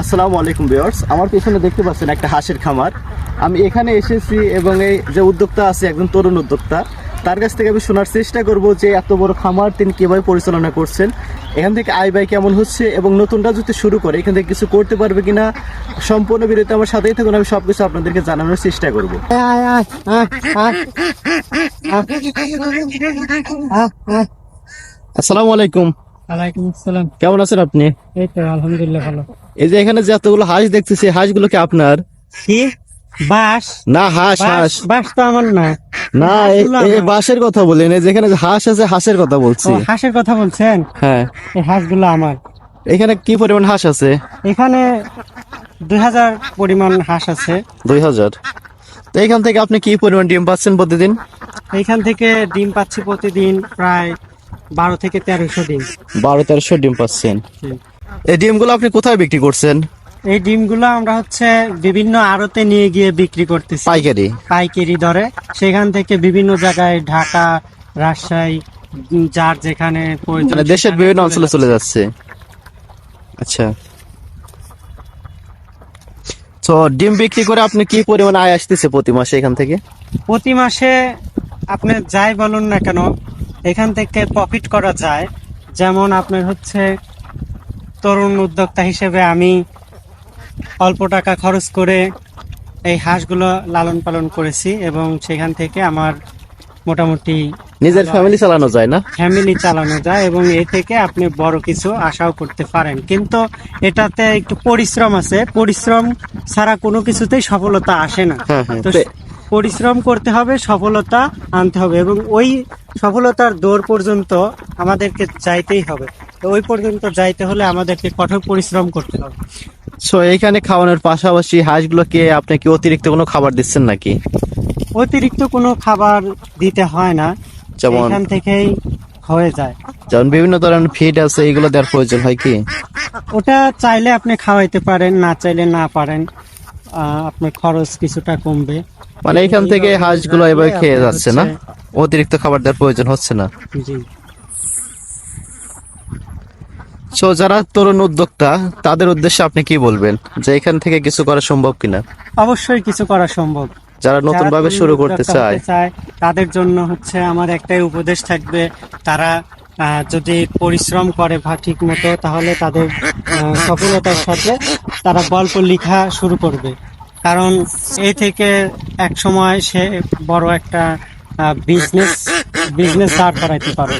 আসসালামু আলাইকুম ভিউয়ার্স। আমার পেছনে দেখতে পাচ্ছেন একটা হাঁসের খামার। আমি এখানে এসেছি এবং এই যে উদ্যোক্তা আছে, একজন তরুণ উদ্যোক্তা, তার কাছ থেকে আমি শোনার চেষ্টা করব যে এত বড় খামার তিনি কীভাবে পরিচালনা করছেন, এখান থেকে আয় ব্যয় কেমন হচ্ছে এবং নতুনটা যদি শুরু করে, এখান থেকে কিছু করতে পারবে কিনা, সম্পূর্ণ বিরতি আমার সাথেই থাকুন, আমি সবকিছু আপনাদেরকে জানানোর চেষ্টা করব। আসসালামু আলাইকুম। ওয়ালাইকুম আসসালাম। কেমন আছেন আপনি? এই তো আলহামদুলিল্লাহ ভালো। এই যে এখানে যে এতগুলো হাঁস দেখতেছি হাঁসগুলো কি আপনার? কি? বাস না হাঁস হাঁস। বাস তো আমার না। না এই- বাঁশের কথা বলেন। যেখানে হাঁস আছে হাঁসের কথা বলছি। হাঁসের কথা বলছেন? হ্যাঁ। এই হাঁসগুলো আমার। এখানে কি পরিমাণ হাঁস আছে? এখানে দুই হাজার পরিমাণ হাঁস আছে। দুই হাজার। তো এখান থেকে আপনি কি পরিমাণ ডিম পাচ্ছেন প্রতিদিন? এইখান থেকে ডিম পাচ্ছি প্রতিদিন প্রায় বারো থেকে তেরোশো ডিম। বারো তেরোশো ডিম পাচ্ছেন। এই ডিমগুলো আপনি কোথায় বিক্রি করছেন? এই ডিমগুলো আমরা হচ্ছে বিভিন্ন আড়তে নিয়ে গিয়ে বিক্রি করতেছি। পাইকারি? পাইকারি দরে। সেখান থেকে বিভিন্ন জায়গায় ঢাকা রাজশাহী যার যেখানে প্রয়োজন মানে দেশের বিভিন্ন অঞ্চলে চলে যাচ্ছে। আচ্ছা। তো ডিম বিক্রি করে আপনি কি পরিমাণ আয় আসতেছে প্রতি মাসে এখান থেকে? প্রতি মাসে আপনি যাই বলুন না কেন এখান থেকে প্রফিট করা যায়। যেমন আপনার হচ্ছে তরুণ উদ্যোক্তা হিসেবে আমি অল্প টাকা খরচ করে এই হাঁসগুলো লালন পালন করেছি এবং সেখান থেকে আমার মোটামুটি নিজের ফ্যামিলি চালানো যায় না? ফ্যামিলি চালানো যায় এবং এ থেকে আপনি বড় কিছু আশাও করতে পারেন। কিন্তু এটাতে একটু পরিশ্রম আছে। পরিশ্রম ছাড়া কোনো কিছুতেই সফলতা আসে না। হ্যাঁ, হ্যাঁ। তো তে- পরিশ্রম করতে হবে সফলতা আনতে হবে এবং ওই সফলতার দৌড় পর্যন্ত আমাদেরকে যাইতেই হবে। ওই পর্যন্ত যাইতে হলে আমাদেরকে কঠোর পরিশ্রম করতে হবে। সো এইখানে খাওয়ানোর পাশাপাশি হাঁসগুলোকে আপনি কি অতিরিক্ত কোনো খাবার দিচ্ছেন নাকি? অতিরিক্ত কোনো খাবার দিতে হয় না। যেমন এখান থেকেই হয়ে যায়। যেমন বিভিন্ন ধরনের ফিড আছে এগুলো দেওয়ার প্রয়োজন হয় কি? ওটা চাইলে আপনি খাওয়াইতে পারেন না চাইলে না পারেন। আপনার খরচ কিছুটা কমবে। মানে এখান থেকে হাঁসগুলো এভাবে খেয়ে যাচ্ছে না? অতিরিক্ত খাবার দেওয়ার প্রয়োজন হচ্ছে না? জি। সো যারা তরুণ উদ্যোক্তা তাদের উদ্দেশ্যে আপনি কি বলবেন? যে এখান থেকে কিছু করা সম্ভব কিনা? অবশ্যই কিছু করা সম্ভব। যারা নতুন ভাবে শুরু করতে চায় তাদের জন্য হচ্ছে আমার একটাই উপদেশ থাকবে তারা যদি পরিশ্রম করে ঠিক মতো, তাহলে তাদের সফলতার সাথে তারা গল্প লেখা শুরু করবে। কারণ এই থেকে এক সময় সে বড় একটা বিজনেস বিজনেস দাঁড় করাইতে পারে